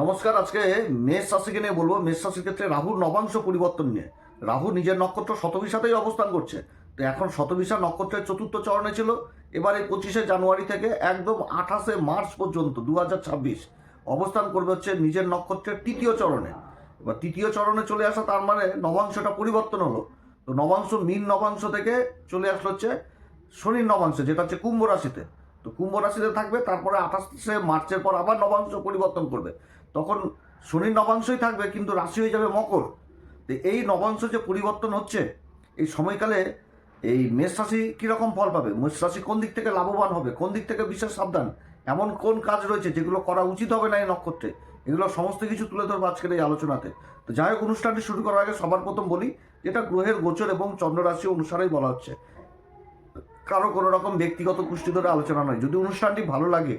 নমস্কার, আজকে মেষ রাশিকে নিয়ে বলব। মেষ রাশির ক্ষেত্রে রাহুর নবাংশ পরিবর্তন নিয়ে। রাহু নিজের নক্ষত্র শতবিশাতেই অবস্থান করছে। তো এখন শতবিশা নক্ষত্রের চতুর্থ চরণে ছিল। এবারে পঁচিশে জানুয়ারি থেকে একদম আঠাশে মার্চ পর্যন্ত দু হাজার ছাব্বিশ, অবস্থান করবে হচ্ছে নিজের নক্ষত্রের তৃতীয় চরণে। এবার তৃতীয় চরণে চলে আসা, তার মানে নবাংশটা পরিবর্তন হলো। তো নবাংশ, মীন নবাংশ থেকে চলে আসলো হচ্ছে শনির নবাংশ, যেটা হচ্ছে কুম্ভ রাশিতে। তো কুম্ভ রাশিতে থাকবে, তারপরে আঠাশে মার্চের পর আবার নবাংশ পরিবর্তন করবে। তখন শনি নবাংশই থাকবে, কিন্তু রাশি হয়ে যাবে মকর। তো এই নবাংশ যে পরিবর্তন হচ্ছে, এই সময়কালে এই মেষ রাশি কীরকম ফল পাবে? মেষ রাশি কোন দিক থেকে লাভবান হবে? কোন দিক থেকে বিশেষ সাবধান? এমন কোন কাজ রয়েছে যেগুলো করা উচিত হবে না এই নক্ষত্রে? এগুলো সমস্ত কিছু তুলে ধরবো আজকের এই আলোচনাতে। তো যাই হোক, অনুষ্ঠানটি শুরু করার আগে সবার প্রথম বলি, যেটা গ্রহের গোচর এবং চন্দ্ররাশি অনুসারেই বলা হচ্ছে। কারও কোনো রকম ব্যক্তিগত পুষ্টি ধরে আলোচনা নয়। যদি অনুষ্ঠানটি ভালো লাগে,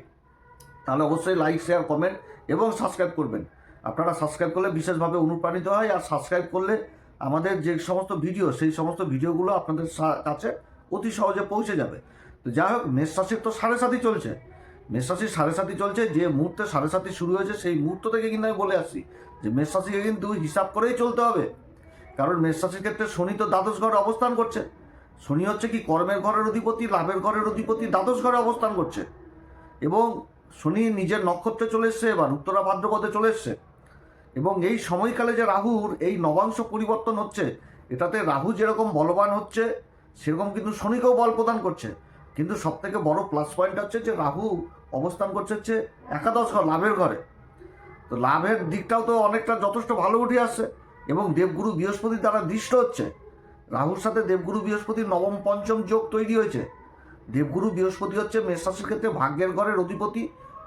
তাহলে অবশ্যই লাইক শেয়ার কমেন্ট এবং সাবস্ক্রাইব করবেন। আপনারা সাবস্ক্রাইব করলে বিশেষভাবে অনুপ্রাণিত হয় আর সাবস্ক্রাইব করলে আমাদের যে সমস্ত ভিডিও সেই সমস্ত ভিডিওগুলো আপনাদের কাছে অতি সহজে পৌঁছে যাবে। তো যাই হোক, মেষ রাশির তো সাড়ে সাতই চলছে। মেষ রাশির সাড়ে সাতই চলছে, যে মুহূর্তে সাড়ে সাতই শুরু হয়েছে, সেই মুহূর্ত থেকে কিন্তু আমি বলে আসছি যে মেষ রাশিকে কিন্তু হিসাব করেই চলতে হবে। কারণ মেষ রাশির ক্ষেত্রে শনি তো দ্বাদশ ঘরে অবস্থান করছে। শনি হচ্ছে কি কর্মের ঘরের অধিপতি, লাভের ঘরের অধিপতি, দ্বাদশ ঘরে অবস্থান করছে। এবং শনি নিজের নক্ষত্রে চলে এসছে, এবার উত্তরা ভাদ্রপদে চলে এসছে। এবং এই সময়কালে যে রাহুর এই নবাংশ পরিবর্তন হচ্ছে, এটাতে রাহু যেরকম বলবান হচ্ছে, সেরকম কিন্তু শনিকেও বল প্রদান করছে। কিন্তু সব থেকে বড় প্লাস পয়েন্ট হচ্ছে যে রাহু অবস্থান করছে হচ্ছে একাদশ ঘর, লাভের ঘরে। তো লাভের দিকটাও তো অনেকটা যথেষ্ট ভালো উঠে আসছে এবং দেবগুরু বৃহস্পতির দ্বারা দৃষ্ট হচ্ছে। রাহুর সাথে দেবগুরু বৃহস্পতির নবম পঞ্চম যোগ তৈরি হয়েছে। দেবগুরু বৃহস্পতি হচ্ছে মেষ রাশির ক্ষেত্রে ভাগ্যের ঘরের অধিপতি,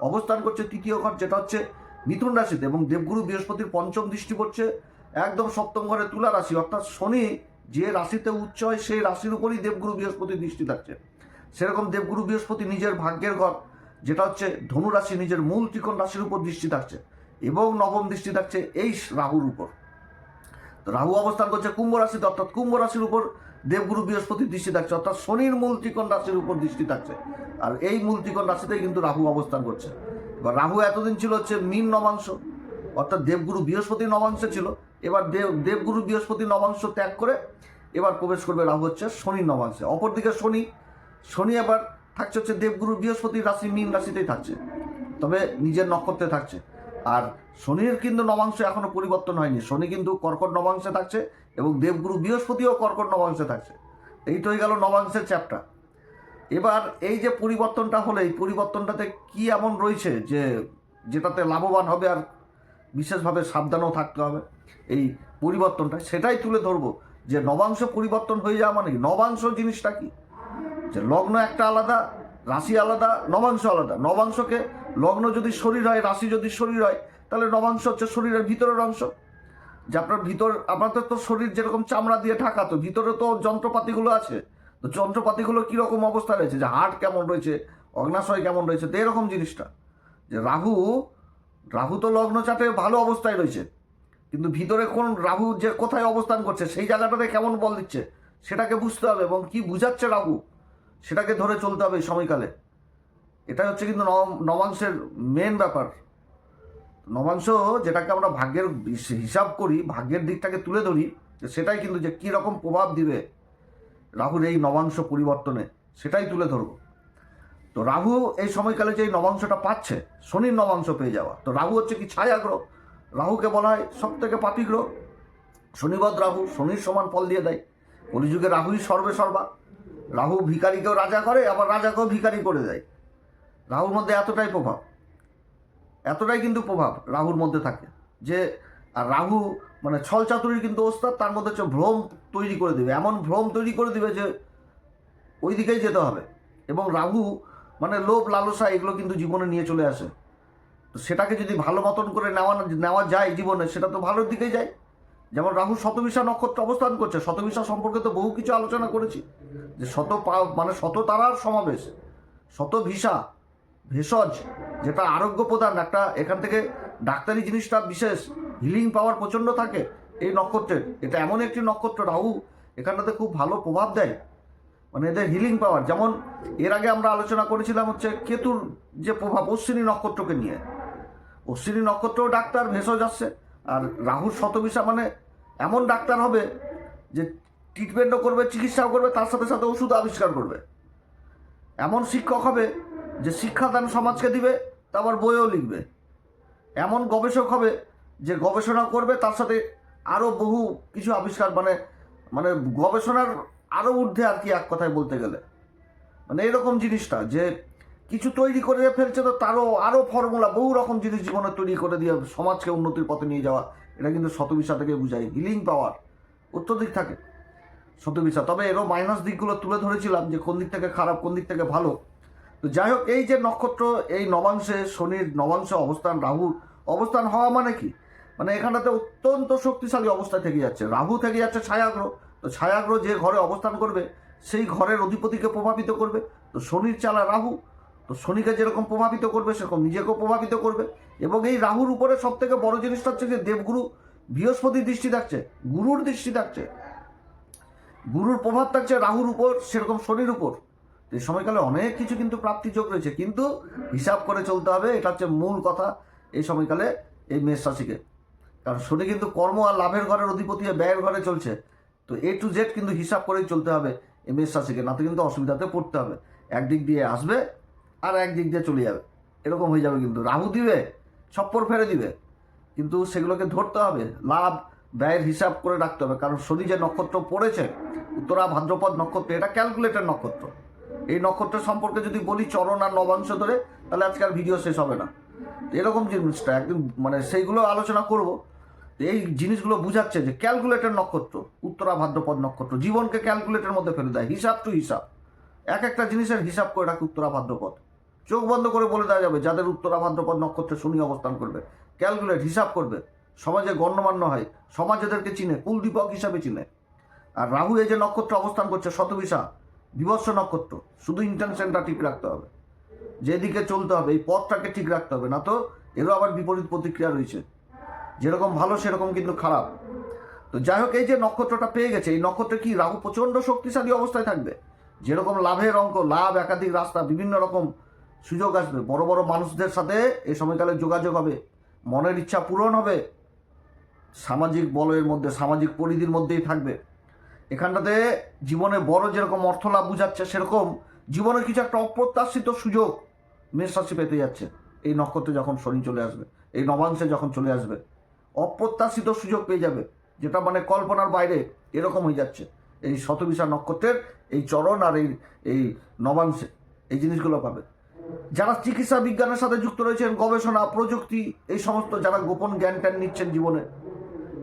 অবস্থান করছে তৃতীয় ঘর, যেটা হচ্ছে মিথুন রাশিতে এবং দেবগুরু বৃহস্পতির পঞ্চম দৃষ্টি পড়ছে একদম সপ্তম ঘরে তুলা রাশি, অর্থাৎ শনি যে রাশিতে উচ্চ হয়, সেই রাশির উপরই দেবগুরু বৃহস্পতির দৃষ্টি থাকছে। সেরকম দেবগুরু বৃহস্পতি নিজের ভাগ্যের ঘর, যেটা হচ্ছে ধনু রাশি নিজের মূল ত্রিকোণ রাশির উপর দৃষ্টি থাকছে এবং নবম দৃষ্টি থাকছে এই রাহুর উপর। রাহু অবস্থান করছে কুম্ভ রাশিতে, অর্থাৎ কুম্ভ রাশির উপর দেবগুরু বৃহস্পতির দৃষ্টি থাকছে, অর্থাৎ শনির মূল ত্রিকোণ রাশির উপর দৃষ্টি থাকছে। আর এই মূল ত্রিকোণ রাশিতেই কিন্তু রাহু অবস্থান করছে। এবার রাহু এতদিন ছিল হচ্ছে মীন নবাংশ, অর্থাৎ দেবগুরু বৃহস্পতি নবাংশে ছিল। এবার দেব, দেবগুরু বৃহস্পতি নবাংশ ত্যাগ করে এবার প্রবেশ করবে রাহু হচ্ছে শনির নবাংশে। অপরদিকে শনি শনি এবার থাকছে হচ্ছে দেবগুরু বৃহস্পতির রাশি, মীন রাশিতেই থাকছে। তবে নিজের নক্ষত্রে থাকছে। আর শনির কিন্তু নবাংশ এখনও পরিবর্তন হয়নি। শনি কিন্তু কর্কট নবাংশে থাকছে এবং দেবগুরু বৃহস্পতিও কর্কট নবাংশে থাকছে। এই তো হয়ে গেল নবাংশের চ্যাপ্টার এবার এই যে পরিবর্তনটা হলো, এই পরিবর্তনটাতে কি এমন রয়েছে যে যেটাতে লাভবান হবে আর বিশেষভাবে সাবধানও থাকতে হবে? এই পরিবর্তনটা, সেটাই তুলে ধরবো যে নবাংশ পরিবর্তন হয়ে যাওয়া মানে নবাংশ জিনিসটা কি? যে লগ্ন একটা আলাদা, রাশি আলাদা, নবাংশ আলাদা। নবাংশকে লগ্ন যদি শরীর হয়, রাশি যদি শরীর হয়, তাহলে নবাংশ হচ্ছে শরীরের ভিতরের অংশ। যে আপনার ভিতর, আপনাদের তো শরীর যেরকম চামড়া দিয়ে ঢাকা, তো ভিতরে তো যন্ত্রপাতিগুলো আছে। তো যন্ত্রপাতিগুলো কীরকম অবস্থা রয়েছে? যে হার্ট কেমন রয়েছে, অগ্নাশয় কেমন রয়েছে, তো এরকম জিনিসটা। যে রাহু রাহু তো লগ্ন চাটে ভালো অবস্থায় রয়েছে। কিন্তু ভিতরে কোন রাহু যে কোথায় অবস্থান করছে, সেই জায়গাটাতে কেমন বল দিচ্ছে, সেটাকে বুঝতে হবে। এবং কি বুঝাচ্ছে রাহু, সেটাকে ধরে চলতে হবে সময়কালে। এটা হচ্ছে কিন্তু নব- নবাংশের মেন ব্যাপার। নবাংশ যেটাকে আমরা ভাগ্যের হিসাব করি, ভাগ্যের দিকটাকে তুলে ধরি সেটাই কিন্তু যে রকম প্রভাব দিবে রাহুর এই নবাংশ পরিবর্তনে, সেটাই তুলে ধরবো। তো রাহু এই সময়কালে যে নবাংশটা পাচ্ছে, শনির নবাংশ পেয়ে যাওয়া। তো রাহু হচ্ছে কি ছায়া গ্রহ রাহুকে বলা হয় সব থেকে পাপি গ্রহ। শনিবদ রাহু, শনির সমান ফল দিয়ে দেয়। কলিযুগে রাহুই সর্বে সর্বা। রাহু ভিকারিকেও রাজা করে, আবার রাজাকেও ভিকারি করে দেয়। রাহুর মধ্যে এতটাই প্রভাব, এতটাই কিন্তু প্রভাব রাহুর মধ্যে থাকে যে, আর রাহু মানে ছল চাতুরির কিন্তু ওস্তাদ, তার মধ্যে হচ্ছে ভ্রম তৈরি করে দেবে, এমন ভ্রম তৈরি করে দিবে যে ওই দিকেই যেতে হবে। এবং রাহু মানে লোভ, লালসা এগুলো কিন্তু জীবনে নিয়ে চলে আসে। তো সেটাকে যদি ভালো মতন করে নেওয়া নেওয়া যায় জীবনে, সেটা তো ভালোর দিকেই যায়। যেমন রাহু শতবিশা নক্ষত্র অবস্থান করছে, শতবিশা সম্পর্কে তো বহু কিছু আলোচনা করেছি, যে শত পা- মানে শত তারার সমাবেশ, শত ভিসা ভেষজ, যেটা আরোগ্য প্রদান, একটা এখান থেকে ডাক্তারি জিনিসটা বিশেষ হিলিং পাওয়ার প্রচণ্ড থাকে এই নক্ষত্রের এটা এমন একটি নক্ষত্র, রাহু, এখানটাতে খুব ভালো প্রভাব দেয়। মানে এদের হিলিং পাওয়ার যেমন এর আগে আমরা আলোচনা করেছিলাম হচ্ছে কেতুর যে প্রভাব, অশ্বিনী নক্ষত্রকে নিয়ে। অশ্বিনী নক্ষত্রও ডাক্তার, ভেষজ আসছে, আর রাহুর শতবিশা মানে এমন ডাক্তার হবে যে ট্রিটমেন্টও করবে, চিকিৎসাও করবে, তার সাথে সাথে ওষুধ আবিষ্কার করবে। এমন শিক্ষক হবে যে শিক্ষাদান সমাজকে দিবে তারপর বইও লিখবে। এমন গবেষক হবে যে গবেষণা করবে, তার সাথে আরও বহু কিছু আবিষ্কার মানে মানে গবেষণার আরও ঊর্ধ্বে আর কি এক কথায় বলতে গেলে। মানে এরকম জিনিসটা যে কিছু তৈরি করে ফেলছে, তো তারও আরও ফর্মুলা, বহু রকম জিনিস জীবনে তৈরি করে দিয়ে সমাজকে উন্নতির পথে নিয়ে যাওয়া, এটা কিন্তু শতবিশা থেকে বুঝাই হিলিং পাওয়ার দিক থাকে শতবিশা। তবে এরও মাইনাস দিকগুলো তুলে ধরেছিলাম যে কোন দিক থেকে খারাপ, কোন দিক থেকে ভালো। তো যাই হোক, এই যে নক্ষত্র, এই নবাংশে শনির নবাংশে অবস্থান রাহুর অবস্থান হওয়া মানে কি? মানে এখানটাতে অত্যন্ত শক্তিশালী অবস্থায় থেকে যাচ্ছে। রাহু থেকে যাচ্ছে ছায়াগ্রহ। তো ছায়াগ্রহ যে ঘরে অবস্থান করবে, সেই ঘরের অধিপতিকে প্রভাবিত করবে। তো শনির চালা রাহু। তো শনিকে যেরকম প্রভাবিত করবে, সেরকম নিজেকেও প্রভাবিত করবে। এবং এই রাহুর উপরে সব থেকে বড় জিনিসটা হচ্ছে যে দেবগুরু বৃহস্পতির দৃষ্টি থাকছে, গুরুর দৃষ্টি থাকছে। গুরুর প্রভাব থাকছে রাহুর উপর, সেরকম শনির উপর। এই সময়কালে অনেক কিছু কিন্তু প্রাপ্তি যোগ রয়েছে, কিন্তু হিসাব করে চলতে হবে এটা হচ্ছে মূল কথা এই সময়কালে এই মেষ রাশিকে। কারণ শনি কিন্তু কর্ম আর লাভের ঘরের অধিপতি ব্যয়ের ঘরে চলছে, তো এ টু জেড কিন্তু হিসাব করেই চলতে হবে এই মেষ রাশিকে না তো কিন্তু অসুবিধাতে পড়তে হবে। একদিক দিয়ে আসবে আর একদিক দিয়ে চলে যাবে। এরকম হয়ে যাবে কিন্তু। রাহু দিবে, ছপ্পর ফেলে দিবে, কিন্তু সেগুলোকে ধরতে হবে। লাভ, ব্যয়ের হিসাব করে রাখতে হবে। কারণ শনি যে নক্ষত্র পড়েছে, উত্তরা ভাদ্রপদ নক্ষত্র, এটা ক্যালকুলেটর নক্ষত্র। এই নক্ষত্র সম্পর্কে যদি বলি চরণ আর নবাংশ ধরে, তাহলে আজকাল ভিডিও শেষ হবে না। এরকম জিনিসটা একদিন মানে সেইগুলো আলোচনা করব। এই জিনিসগুলো বুঝাচ্ছে যে ক্যালকুলেটর নক্ষত্র, উত্তরা ভাদ্রপদ নক্ষত্র, জীবনকে ক্যালকুলেটের মধ্যে ফেলে দেয়, হিসাব টু হিসাব। এক একটা জিনিসের হিসাব করে রাখে উত্তরা ভাদ্রপদ। চোখ বন্ধ করে বলে দেওয়া যাবে, যাদের উত্তরা ভাদ্রপদ নক্ষত্রে শনি অবস্থান করবে ক্যালকুলেট হিসাব করবে। সমাজে গণ্যমান্য হয়, সমাজ এদেরকে চিনে, কুলদীপক হিসাবে চিনে। আর রাহু এই যে নক্ষত্র অবস্থান করছে, শতবিশা বিবর্ষ নক্ষত্র শুধু ইন্টেনশনটা ঠিক রাখতে হবে। যেদিকে চলতে হবে, এই পথটাকে ঠিক রাখতে হবে। না তো এরও আবার বিপরীত প্রতিক্রিয়া রয়েছে। যেরকম ভালো, সেরকম কিন্তু খারাপ। তো যাই হোক, এই যে নক্ষত্রটা পেয়ে গেছে, এই নক্ষত্রে কি রাহু প্রচণ্ড শক্তিশালী অবস্থায় থাকবে? যেরকম লাভের অঙ্ক, লাভ, একাধিক রাস্তা, বিভিন্ন রকম সুযোগ আসবে। বড় বড় মানুষদের সাথে এই সময়কালে যোগাযোগ হবে। মনের ইচ্ছা পূরণ হবে। সামাজিক বলয়ের মধ্যে, সামাজিক পরিধির মধ্যেই থাকবে। এখানটাতে জীবনে বড় যেরকম অর্থ লাভ বুঝাচ্ছে, সেরকম জীবনের কিছু একটা অপ্রত্যাশিত সুযোগ মেষ রাশি পেতে যাচ্ছে। এই নক্ষত্রে যখন শনি চলে আসবে, এই নবাংশে যখন চলে আসবে, অপ্রত্যাশিত সুযোগ পেয়ে যাবে, যেটা মানে কল্পনার বাইরে এরকম হয়ে যাচ্ছে। এই শতবিশা নক্ষত্রের এই চরণ আর এই এই নবাংশে এই জিনিসগুলো পাবে। যারা চিকিৎসা বিজ্ঞানের সাথে যুক্ত রয়েছেন, গবেষণা, প্রযুক্তি, এই সমস্ত যারা গোপন জ্ঞান ট্যান নিচ্ছেন জীবনে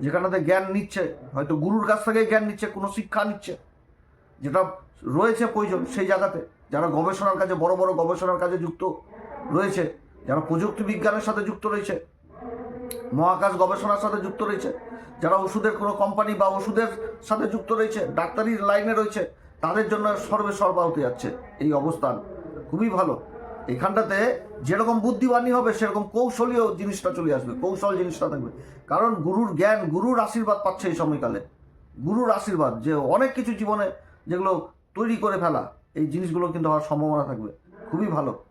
যেখানেতে জ্ঞান নিচ্ছে, হয়তো গুরুর কাছ থেকে জ্ঞান নিচ্ছে, কোনো শিক্ষা নিচ্ছে। যেটা রয়েছে প্রয়োজন সেই জায়গাতে, যারা গবেষণার কাজে, বড় বড় গবেষণার কাজে যুক্ত রয়েছে, যারা প্রযুক্তি বিজ্ঞানের সাথে যুক্ত রয়েছে, মহাকাশ গবেষণার সাথে যুক্ত রয়েছে, যারা ওষুধের কোনো কোম্পানি বা ওষুধের সাথে যুক্ত রয়েছে, ডাক্তারির লাইনে রয়েছে, তাদের জন্য সর্বে সর্বা হতে যাচ্ছে এই অবস্থান। খুবই ভালো। এখানটাতে যেরকম বুদ্ধিবানী হবে, সেরকম কৌশলীয় জিনিসটা চলে আসবে, কৌশল জিনিসটা থাকবে। কারণ গুরুর জ্ঞান, গুরুর আশীর্বাদ পাচ্ছে এই সময়কালে। গুরুর আশীর্বাদ, যে অনেক কিছু জীবনে যেগুলো তৈরি করে ফেলা, এই জিনিসগুলো কিন্তু হওয়ার সম্ভাবনা থাকবে। খুবই ভালো।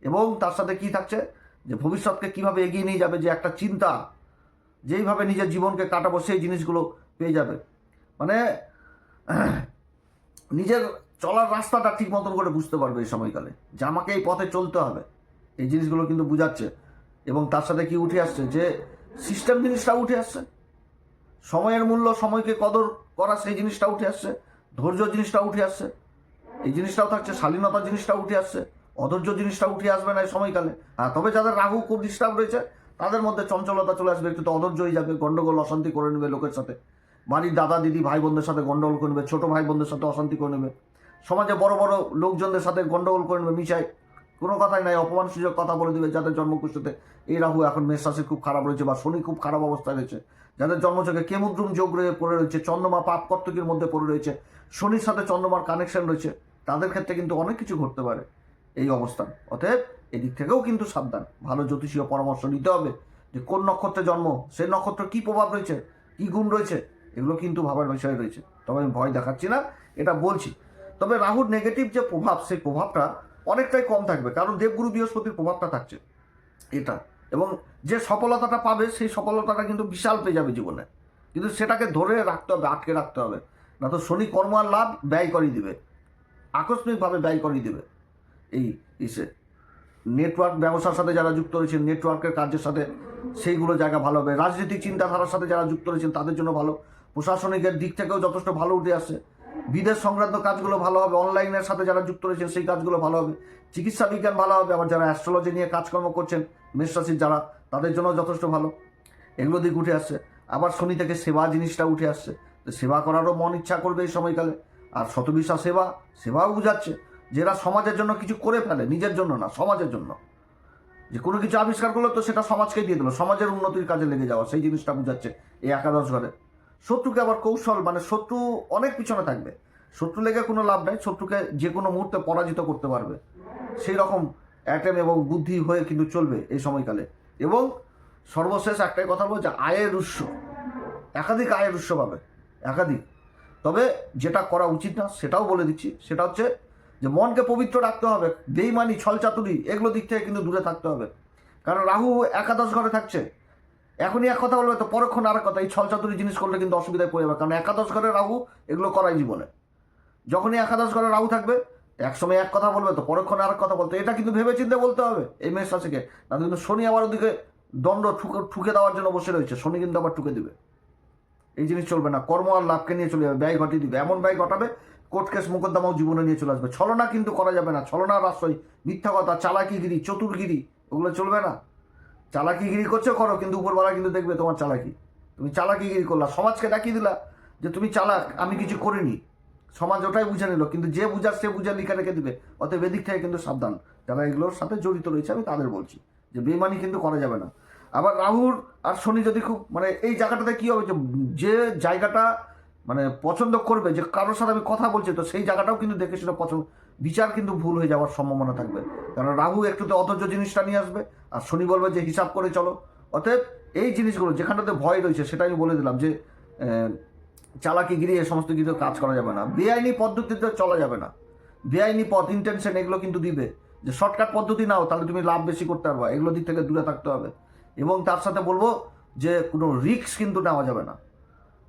এবং তার সাথে কি থাকছে? যে ভবিষ্যৎকে কীভাবে এগিয়ে নিয়ে যাবে, যে একটা চিন্তা, যেইভাবে নিজের জীবনকে কাটাবো, সেই জিনিসগুলো পেয়ে যাবে। মানে নিজের চলার রাস্তাটা ঠিক মতন করে বুঝতে পারবে এই সময়কালে। যে আমাকে এই পথে চলতে হবে। এই জিনিসগুলো কিন্তু বুঝাচ্ছে। এবং তার সাথে কি উঠে আসছে? যে সিস্টেম জিনিসটা উঠে আসছে। সময়ের মূল্য, সময়কে কদর করা সেই জিনিসটা উঠে আসছে। ধৈর্য জিনিসটা উঠে আসছে। এই জিনিসটাও থাকছে। শালীনতা জিনিসটা উঠে আসছে। অধৈর্য জিনিসটা উঠে আসবে না এই সময়কালে। হ্যাঁ তবে যাদের রাহু খুব ডিস্টার্ব রয়েছে, তাদের মধ্যে চঞ্চলতা চলে আসবে। একটু তো অধৈর্য হয়ে যাবে। গন্ডগোল, অশান্তি করে নেবে লোকের সাথে। বাড়ির দাদা, দিদি ভাই বোনদের সাথে গন্ডগোল করে নেবে। ছোটো ভাই বোনদের সাথে অশান্তি করে নেবে। সমাজে বড় বড় লোকজনদের সাথে গন্ডগোল করে নেবে মিশায় কোনো কথাই নাই, অপমান সুযোগ কথা বলে দেবে যাদের জন্মকুষ্ঠতে। এই রাহু এখন মেষ রাশি খুব খারাপ রয়েছে বা শনি খুব খারাপ অবস্থায় রয়েছে। যাদের জন্মচোখে কেমুদ্রুম যোগ রয়ে পড়ে রয়েছে, চন্দ্রমা পাপ কর্তকীর মধ্যে পড়ে রয়েছে, শনির সাথে চন্দ্রমার কানেকশন রয়েছে, তাদের ক্ষেত্রে কিন্তু অনেক কিছু ঘটতে পারে এই অবস্থান। অতএব এদিক থেকেও কিন্তু সাবধান। ভালো জ্যোতিষীয় পরামর্শ নিতে হবে যে কোন নক্ষত্রে জন্ম সেই নক্ষত্র কি প্রভাব রয়েছে, কি গুণ রয়েছে, এগুলো কিন্তু ভাবার বিষয় রয়েছে। তবে আমি ভয় দেখাচ্ছি না, এটা বলছি। তবে রাহুর নেগেটিভ যে প্রভাব, সেই প্রভাবটা অনেকটাই কম থাকবে, কারণ দেবগুরু বৃহস্পতির প্রভাবটা থাকছে এটা। এবং যে সফলতাটা পাবে, সেই সফলতাটা কিন্তু বিশাল পেয়ে যাবে জীবনে। কিন্তু সেটাকে ধরে রাখতে হবে, আটকে রাখতে হবে। না তো শনি কর্ম আর লাভ ব্যয় করিয়ে দিবে। আকস্মিকভাবে ব্যয় করিয়ে দিবে এই ইসে। নেটওয়ার্ক ব্যবসার সাথে যারা যুক্ত রয়েছেন নেটওয়ার্কের কাজের সাথে সেইগুলো জায়গা ভালো হবে। রাজনৈতিক চিন্তাধারার সাথে যারা যুক্ত রয়েছেন, তাদের জন্য ভালো। প্রশাসনিকের দিক থেকেও যথেষ্ট ভালো উঠে আসছে। বিদেশ সংক্রান্ত কাজগুলো ভালো হবে, অনলাইনের সাথে যারা যুক্ত রয়েছেন সেই কাজগুলো ভালো হবে, চিকিৎসা বিজ্ঞান ভালো হবে, আবার যারা অ্যাস্ট্রোলজি নিয়ে কাজকর্ম করছেন মেষরাশির যারা, তাদের জন্য যথেষ্ট ভালো। এগুলো দিক উঠে আসছে। আবার শনি থেকে সেবা জিনিসটা উঠে আসছে। সেবা করারও মন ইচ্ছা করবে এই সময়কালে। আর শতবিশা সেবা, সেবাও বুঝাচ্ছে যেটা সমাজের জন্য কিছু করে ফেলে, নিজের জন্য না, সমাজের জন্য। যে কোনো কিছু আবিষ্কার করল তো সেটা সমাজকে দিয়ে দিল, সমাজের উন্নতির কাজে লেগে যাওয়া, সেই জিনিসটা বুঝাচ্ছে এই একাদশ ঘরে। শত্রুকে আবার কৌশল মানে শত্রু অনেক পিছনে থাকবে। শত্রু লেগে কোনো লাভ নেই, শত্রুকে যে কোনো মুহূর্তে পরাজিত করতে পারবে। সেই রকম অ্যাটেম এবং বুদ্ধি হয়ে কিন্তু চলবে এই সময়কালে। এবং সর্বশেষ একটাই কথা বলব যে আয়ের উৎস, একাধিক আয়ের উৎস পাবে, একাধিক। তবে যেটা করা উচিত না, সেটাও বলে দিচ্ছি, সেটা হচ্ছে যে মনকে পবিত্র রাখতে হবে, বেইমানি, ছলচাতুরি, এগুলো দিক থেকে কিন্তু দূরে থাকতে হবে। কারণ রাহু একাদশ ঘরে থাকছে এখনই এক কথা বলবে তো, পরক্ষণ আর কথা, এই ছলচাতুরি জিনিস করলে কিন্তু অসুবিধায় পড়ে যাবে। কারণ একাদশ ঘরে রাহু এগুলো করাই জীবনে। যখনই একাদশ ঘরে রাহু থাকবে, একসময় এক কথা বলবে তো, পরক্ষণে আর এক কথা বলতে এটা কিন্তু ভেবে চিন্তে বলতে হবে, এই মেষ রাশিকে। না কিন্তু শনি আবার ওদিকে দণ্ড ঠুকে ঠুকে দেওয়ার জন্য বসে রয়েছে। শনি কিন্তু আবার ঠুকে দিবে। এই জিনিস চলবে না, কর্ম আর লাভকে নিয়ে চলে যাবে, ব্যয় ঘটিয়ে দিবে। এমন ব্যয় ঘটাবে, কোর্ট কেস, মোকদ্দমাও জীবনে নিয়ে চলে আসবে। ছলনা কিন্তু করা যাবে না, ছলনার আশ্রয়, মিথ্যা কথা, চালাকিগিরি, চতুরগিরি, ওগুলো চলবে না। চালাকিগিরি করছ করো, কিন্তু উপরবেলা কিন্তু দেখবে তোমার চালাকি। তুমি চালাকিগিরি করলা, সমাজকে দেখিয়ে দিলা যে তুমি চালাক, আমি কিছু করিনি। সমাজ ওটাই বুঝে নিল, কিন্তু যে বুঝার সে বুঝা লিখে রেখে দিবে। অতএব এদিক থেকে কিন্তু সাবধান। যারা এগুলোর সাথে জড়িত রয়েছে, আমি তাদের বলছি যে বেমানি কিন্তু করা যাবে না। আবার রাহুর আর শনি যদি খুব মানে এই জায়গাটাতে কী হবে যে জায়গাটা মানে পছন্দ করবে, যে কারোর সাথে আমি কথা বলছি, তো সেই জায়গাটাও কিন্তু দেখে শুনে পছন্দ বিচার কিন্তু ভুল হয়ে যাওয়ার সম্ভাবনা থাকবে। কারণ রাহু একটুতে অধৈর্য জিনিসটা নিয়ে আসবে, আর শনি বলবে যে হিসাব করে চলো। অতএব এই জিনিসগুলো, যেখানটাতে ভয় রয়েছে সেটা আমি বলে দিলাম যে চালাকি চালাকিগিরি এ সমস্ত কিছু কাজ করা যাবে না। বেআইনি পদ্ধতিতে চলা যাবে না। বেআইনি পথ ইন্টেনশন এগুলো কিন্তু দিবে। যে শর্টকাট পদ্ধতি নাও, তাহলে তুমি লাভ বেশি করতে পারবা। এগুলো দিক থেকে দূরে থাকতে হবে। এবং তার সাথে বলব যে কোনো রিস্ক কিন্তু নেওয়া যাবে না।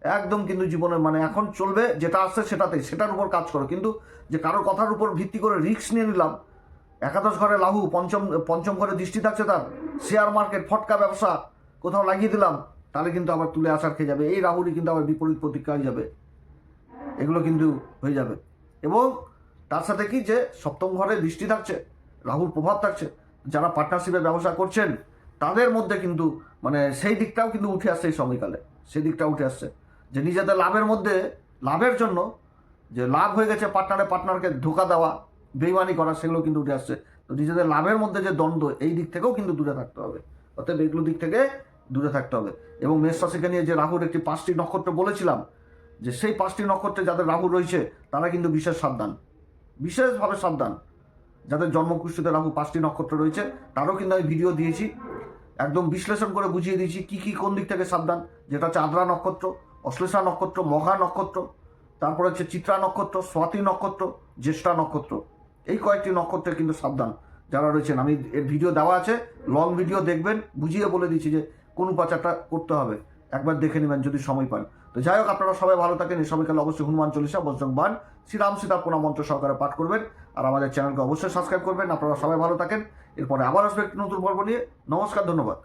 একদম কিন্তু জীবনে মানে এখন চলবে, যেটা আসছে সেটাতেই, সেটার উপর কাজ করো। কিন্তু যে কারোর কথার উপর ভিত্তি করে রিস্ক নিয়ে নিলাম, একাদশ ঘরে লাহু, পঞ্চম পঞ্চম ঘরে দৃষ্টি থাকছে তার শেয়ার মার্কেট ফটকা ব্যবসা, কোথাও লাগিয়ে দিলাম, তাহলে কিন্তু আবার তুলে আসার খেয়ে যাবে। এই রাহুরই কিন্তু আবার বিপরীত প্রতিক্রিয়া যাবে। এগুলো কিন্তু হয়ে যাবে। এবং তার সাথে কি যে, সপ্তম ঘরে দৃষ্টি থাকছে রাহুর প্রভাব থাকছে, যারা পার্টনারশিপে ব্যবসা করছেন, তাদের মধ্যে কিন্তু মানে সেই দিকটাও কিন্তু উঠে আসছে এই সময়কালে। সেই দিকটা উঠে আসছে। যে নিজেদের লাভের মধ্যে, লাভের জন্য যে লাভ হয়ে গেছে পার্টনারে পার্টনারকে ধোকা দেওয়া, বেইমানি করা, সেগুলো কিন্তু উঠে আসছে। তো নিজেদের লাভের মধ্যে যে দ্বন্দ্ব, এই দিক থেকেও কিন্তু দূরে থাকতে হবে। অতএব এগুলো দিক থেকে দূরে থাকতে হবে। এবং মেষ রাশিকে নিয়ে যে রাহুর একটি পাঁচটি নক্ষত্র বলেছিলাম, যে সেই পাঁচটি নক্ষত্রে যাদের রাহু রয়েছে, তারা কিন্তু বিশেষ সাবধান। বিশেষভাবে সাবধান। যাদের জন্মকুষ্ঠিতে রাহু পাঁচটি নক্ষত্র রয়েছে, তারও কিন্তু আমি ভিডিও দিয়েছি। একদম বিশ্লেষণ করে বুঝিয়ে দিয়েছি, কি কি কোন দিক থেকে সাবধান, যেটা হচ্ছে আদ্রা নক্ষত্র। অশ্লেষা নক্ষত্র মঘা নক্ষত্র, তারপর হচ্ছে চিত্রা নক্ষত্র, স্বাতি নক্ষত্র, জ্যেষ্ঠা নক্ষত্র। এই কয়েকটি নক্ষত্রে কিন্তু সাবধান যারা রয়েছেন। আমি এর ভিডিও দেওয়া আছে লং ভিডিও দেখবেন, বুঝিয়ে বলে দিচ্ছি যে কোন উপাচারটা করতে হবে। একবার দেখে নেবেন যদি সময় পান। তো যাই হোক, আপনারা সবাই ভালো থাকেন। এই সময়কালে অবশ্যই হনুমান চল্লিশা, বজরং বান শ্রীরাম সীতা পোনা মন্ত্র সহকারে পাঠ করবেন। আর আমাদের চ্যানেলকে অবশ্যই সাবস্ক্রাইব করবেন। আপনারা সবাই ভালো থাকেন। এরপরে আবার আসবে একটি নতুন পর্ব নিয়ে। নমস্কার, ধন্যবাদ।